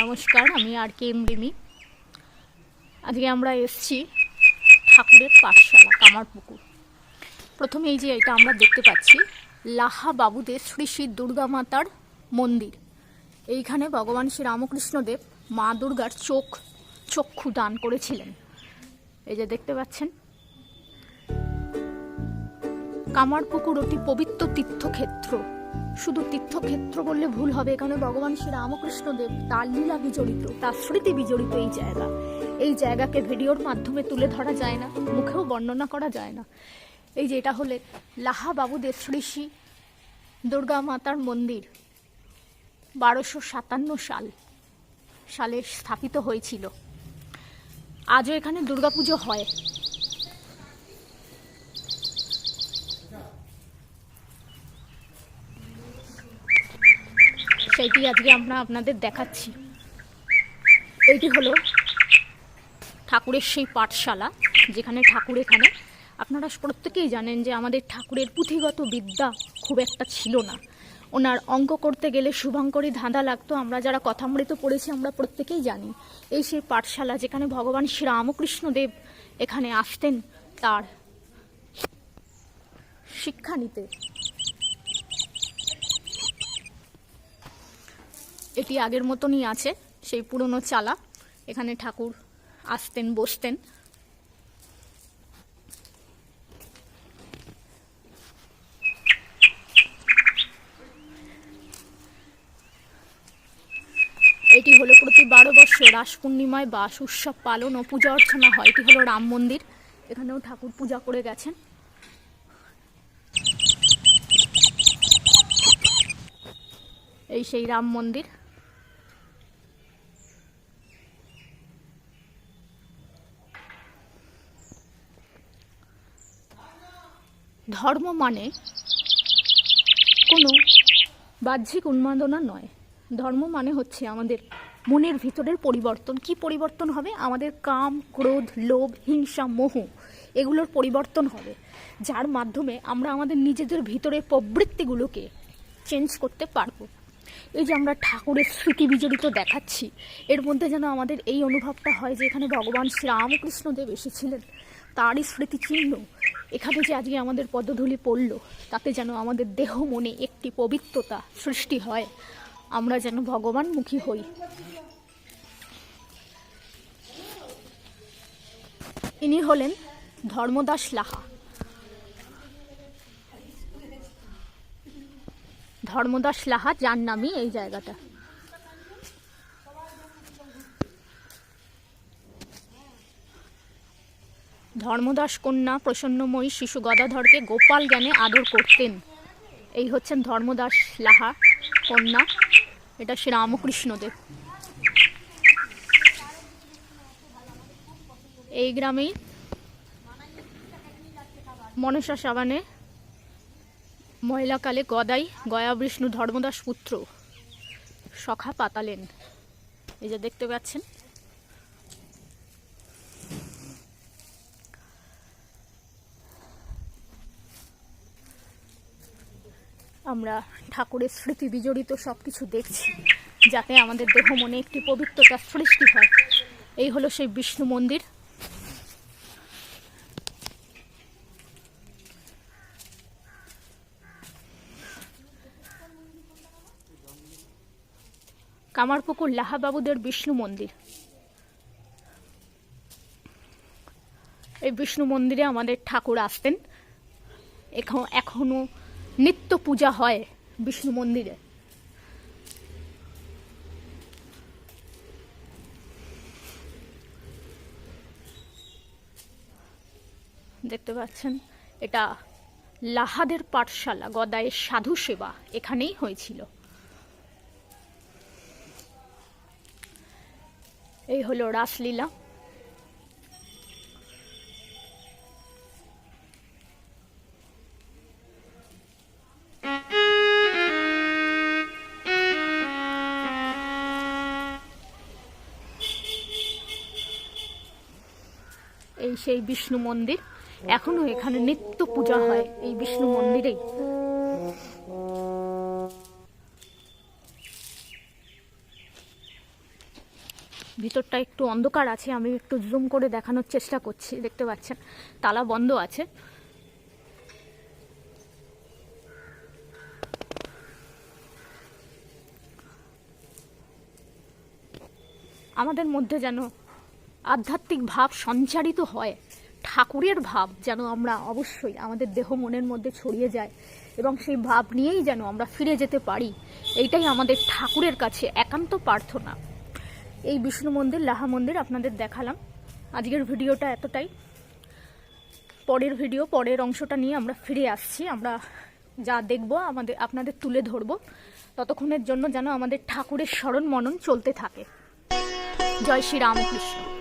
নমস্কার, আমি আর K M Rimi আজকে আমরা এসছি ঠাকুরের পাঠশালা, কামারপুকুর। প্রথমে এই যে এটা আমরা দেখতে পাচ্ছি, লাহা বাবুদের শ্রী শ্রী দুর্গা মাতার মন্দির। এইখানে ভগবান শ্রী রামকৃষ্ণদেব মা দুর্গার চোখ, চক্ষু দান করেছিলেন। এই যে দেখতে পাচ্ছেন। কামারপুকুর অতি পবিত্র তীর্থক্ষেত্র। শুধু তীর্থক্ষেত্র বললে ভুল হবে, এখানে ভগবান শ্রী রামকৃষ্ণ দেব তার লীলা বিজড়িত, তার স্মৃতি বিজড়িত এই জায়গা। এই জায়গাকে ভিডিওর মাধ্যমে তুলে ধরা যায় না, মুখেও বর্ণনা করা যায় না। এই যে এটা হলে লাহা বাবুদের শ্রী দুর্গা মাতার মন্দির, বারোশো সাতান্ন সাল, সালে স্থাপিত হয়েছিল। আজও এখানে দুর্গাপুজো হয়। সেইটি আজকে আমরা আপনাদের দেখাচ্ছি। এইটি হলো ঠাকুরের সেই পাঠশালা, যেখানে ঠাকুর এখানে। আপনারা প্রত্যেকেই জানেন যে আমাদের ঠাকুরের পুঁথিগত বিদ্যা খুব একটা ছিল না। ওনার অঙ্ক করতে গেলে শুভাঙ্করী ধাঁধা লাগতো, আমরা যারা কথামৃত পড়েছি আমরা প্রত্যেকেই জানি। এই সেই পাঠশালা যেখানে ভগবান শ্রীরামকৃষ্ণ দেব এখানে আসতেন তার শিক্ষা নিতে। এটি আগের মতনই আছে, সেই পুরনো চালা। এখানে ঠাকুর আসতেন, বসতেন। এটি হলো প্রতি বারো বছর রাস পূর্ণিমায় বাস উৎসব পালন ও পূজা অর্চনা হয়। এটি হলো রাম মন্দির। এখানেও ঠাকুর পূজা করে গেছেন। এই সেই রাম মন্দির। ধর্ম মানে কোনো বাহ্যিক উন্মাদনা নয়। ধর্ম মানে হচ্ছে আমাদের মনের ভিতরের পরিবর্তন। কি পরিবর্তন হবে? আমাদের কাম, ক্রোধ, লোভ, হিংসা, মোহ এগুলোর পরিবর্তন হবে, যার মাধ্যমে আমরা আমাদের নিজেদের ভিতরের প্রবৃত্তিগুলোকে চেঞ্জ করতে পারব। এই যে আমরা ঠাকুরের স্মৃতি বিজড়িত দেখাচ্ছি, এর মধ্যে যেন আমাদের এই অনুভবটা হয় যে এখানে ভগবান শ্রীরামকৃষ্ণ দেব এসেছিলেন। তারই স্মৃতিচিহ্ন এখানে যে আজকে আমাদের পদধূলি পড়ল, তাতে যেন আমাদের দেহ মনে একটি পবিত্রতা সৃষ্টি হয়। আমরা যেন ভগবানমুখী হই। ইনি হলেন ধর্মদাস লাহা। ধর্মদাস লাহা, যার নামই এই জায়গাটা। ধর্মদাস কন্যা প্রসন্নময়ী শিশু গদাধরকে গোপাল জ্ঞানে আদর করতেন। এই হচ্ছেন ধর্মদাস লাহা কন্যা। এটা শ্রী রামকৃষ্ণদেব। এই গ্রামেই মনসা সাবানে মহিলাকালে গদাই গয়া বিষ্ণু ধর্মদাস পুত্র সখা পাতালেন। এই যে দেখতে পাচ্ছেন আমরা ঠাকুরের স্মৃতি বিজড়িত সব কিছু দেখছি, যাতে আমাদের দেহ মনে একটি পবিত্রতা সৃষ্টি হয়। এই হলো সেই বিষ্ণু মন্দির। কামারপুকুর লাহাবাবুদের বিষ্ণু মন্দির। এই বিষ্ণু মন্দিরে আমাদের ঠাকুর আসতেন। এখনও নিত্য পূজা হয় বিষ্ণু মন্দিরে। দেখতে পাচ্ছেন, এটা লাহাদের পাঠশালা গদায়ের সাধু সেবা এখানেই হয়েছিল। এই হলো রাসলীলা। এই সেই বিষ্ণু মন্দির। এখনও এখানে নিত্য পূজা হয় এই বিষ্ণু মন্দিরেই। ভিতরটা একটু অন্ধকার আছে, আমি একটু জুম করে দেখানোর চেষ্টা করছি, দেখতে পাচ্ছেন? তালা বন্ধ আছে। আমাদের মধ্যে যেন আধ্যাত্মিক ভাব সঞ্চারিত হয়। ঠাকুরের ভাব যেন আমরা অবশ্যই আমাদের দেহ মনের মধ্যে ছড়িয়ে যায় এবং সেই ভাব নিয়েই যেন আমরা ফিরে যেতে পারি। এইটাই আমাদের ঠাকুরের কাছে একান্ত প্রার্থনা। এই বিষ্ণু মন্দির, লাহা মন্দির আপনাদের দেখালাম। আজকের ভিডিওটা এতটাই। পরের ভিডিও, পরের অংশটা নিয়ে আমরা ফিরে আসছি। আমরা যা দেখব আমাদের, আপনাদের তুলে ধরবো। ততক্ষণের জন্য যেন আমাদের ঠাকুরের স্মরণ মনন চলতে থাকে। জয় শ্রী রামকৃষ্ণ।